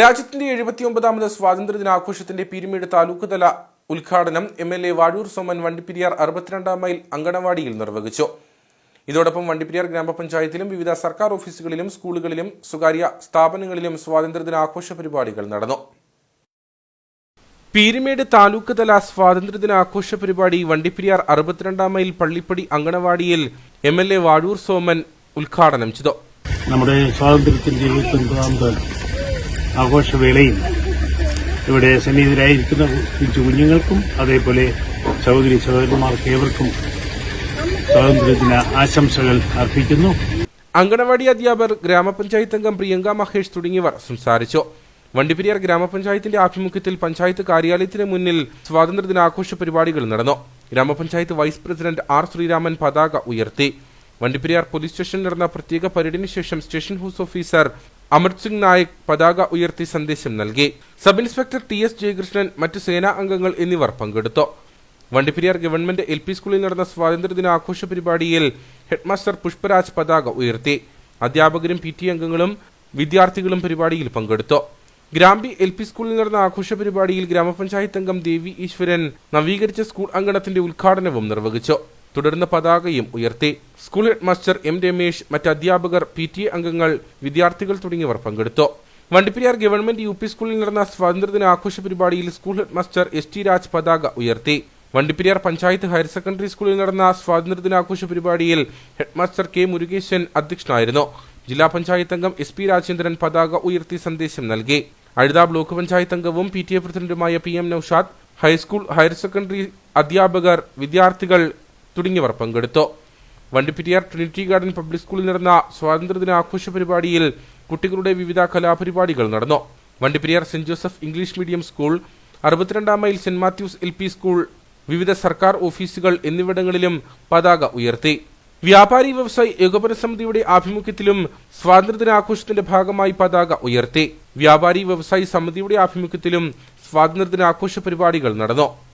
രാജ്യത്തിന്റെ എഴുപത്തിയൊമ്പതാമത് സ്വാതന്ത്ര്യദിനാഘോഷത്തിന്റെ പീരുമേട് താലൂക്ക് തല ഉദ്ഘാടനം M L A Vazhoor Soman Vandiperiyar അറുപത്തിരണ്ടാം mile അങ്കണവാടിയിൽ നിർവഹിച്ചു. ഇതോടൊപ്പം വണ്ടിപ്പെരിയാർ ഗ്രാമപഞ്ചായത്തിലും വിവിധ സർക്കാർ ഓഫീസുകളിലും സ്കൂളുകളിലും സ്വകാര്യ സ്ഥാപനങ്ങളിലും സ്വാതന്ത്ര്യദിനാഘോഷ പരിപാടികൾ നടന്നു. പീരുമേട് താലൂക്ക് തല സ്വാതന്ത്ര്യദിനാഘോഷ പരിപാടി വണ്ടിപ്പെരിയാർ അറുപത്തിരണ്ടാം mile Pallippadi അങ്കണവാടിയിൽ M L A Vazhoor Soman ഉദ്ഘാടനം ചെയ്തു. നമ്മുടെ സ്വാതന്ത്ര്യത്തിന്റെ ഇരുപത്തൊൻപതാമത് ആഘോഷവേളയിൽ ഇവിടെ സന്നിഹിതരായിരിക്കുന്ന കൊച്ചു കുഞ്ഞുങ്ങൾക്കും അതേപോലെ സഹോദരി സഹോദരന്മാർക്ക് ഏവർക്കും സ്വാതന്ത്ര്യദിന ആശംസകൾ അർപ്പിക്കുന്നു. അങ്കണവാടി അധ്യാപകർ ഗ്രാമപഞ്ചായത്ത് അംഗം പ്രിയങ്ക മഹേഷ് തുടങ്ങിയവർ സംസാരിച്ചു. വണ്ടിപ്പെരിയാർ ഗ്രാമപഞ്ചായത്തിന്റെ ആഭിമുഖ്യത്തിൽ പഞ്ചായത്ത് കാര്യാലയത്തിന് മുന്നിൽ സ്വാതന്ത്ര്യദിനാഘോഷ പരിപാടികൾ നടന്നു. ഗ്രാമപഞ്ചായത്ത് വൈസ് പ്രസിഡന്റ് ആർ ശ്രീരാമൻ പതാക ഉയർത്തി. വണ്ടിപ്പെരിയാർ പോലീസ് സ്റ്റേഷനിൽ നടന്ന പ്രത്യേക പരേഡിന് ശേഷം station house officer Amrit Singh Nayak പതാക ഉയർത്തി സന്ദേശം നൽകി. Sub inspector T S Jayakrishnan മറ്റ് സേനാ അംഗങ്ങൾ എന്നിവർ പങ്കെടുത്തു. വണ്ടിപ്പെരിയാർ ഗവൺമെന്റ് എൽ പി സ്കൂളിൽ നടന്ന സ്വാതന്ത്ര്യദിന ആഘോഷ പരിപാടിയിൽ ഹെഡ്മാസ്റ്റർ പുഷ്പരാജ് പതാക ഉയർത്തി. അധ്യാപകരും പി ടി അംഗങ്ങളും വിദ്യാർത്ഥികളും പരിപാടിയിൽ പങ്കെടുത്തു. ഗ്രാമ്പി എൽ പി സ്കൂളിൽ നടന്ന ആഘോഷ പരിപാടിയിൽ ഗ്രാമപഞ്ചായത്ത് അംഗം ദേവി ഈശ്വരൻ നവീകരിച്ച സ്കൂൾ അങ്കണത്തിന്റെ ഉദ്ഘാടനവും നിർവഹിച്ചു. തുടർന്ന് പതാകയും ഉയർത്തി. സ്കൂൾ ഹെഡ്മാസ്റ്റർ എം രമേശ് മറ്റ് അധ്യാപകർ പി ടി അംഗങ്ങൾ വിദ്യാർത്ഥികൾ തുടങ്ങിയവർ പങ്കെടുത്തു. വണ്ടിപ്പെരിയാർ ഗവൺമെന്റ് യു പി സ്കൂളിൽ നടന്ന സ്വാതന്ത്ര്യദിന ആഘോഷ പരിപാടിയിൽ school headmaster S T Raj പതാക ഉയർത്തി. വണ്ടിപ്പെരിയാർ പഞ്ചായത്ത് ഹയർ സെക്കൻഡറി സ്കൂളിൽ നടന്ന സ്വാതന്ത്ര്യദിനാഘോഷ പരിപാടിയിൽ ഹെഡ്മാസ്റ്റർ കെ മുരുകേശൻ അധ്യക്ഷനായിരുന്നു. ജില്ലാ പഞ്ചായത്ത് അംഗം എസ് പി രാജേന്ദ്രൻ പതാക ഉയർത്തി സന്ദേശം നൽകി. അഴുത ബ്ലോക്ക് പഞ്ചായത്ത് അംഗവും പി ടി എ പ്രസിഡന്റുമായ P M Noushad high school higher secondary അധ്യാപകർ വിദ്യാർത്ഥികൾ തുടങ്ങിയവർ പങ്കെടുത്തു. വണ്ടിപ്പെരിയാർ ട്രിനിറ്റി ഗാർഡൻ പബ്ലിക് സ്കൂളിൽ നടന്ന സ്വാതന്ത്ര്യദിന ആഘോഷ പരിപാടിയിൽ കുട്ടികളുടെ വിവിധ കലാപരിപാടികൾ നടന്നു. Vandiperiyar saint Joseph English medium school അറുപത്തിരണ്ടാം mile saint Mathews L school വിവിധ സർക്കാർ ഓഫീസുകൾ എന്നിവിടങ്ങളിലും പതാക ഉയർത്തി. വ്യാപാരി വ്യവസായി ഏകോപന സമിതിയുടെ ആഭിമുഖ്യത്തിലും സ്വാതന്ത്ര്യദിനാഘോഷത്തിന്റെ ഭാഗമായി പതാക ഉയർത്തി. വ്യാപാരി വ്യവസായി സമിതിയുടെ ആഭിമുഖ്യത്തിലും സ്വാതന്ത്ര്യദിനാഘോഷ പരിപാടികൾ നടന്നു.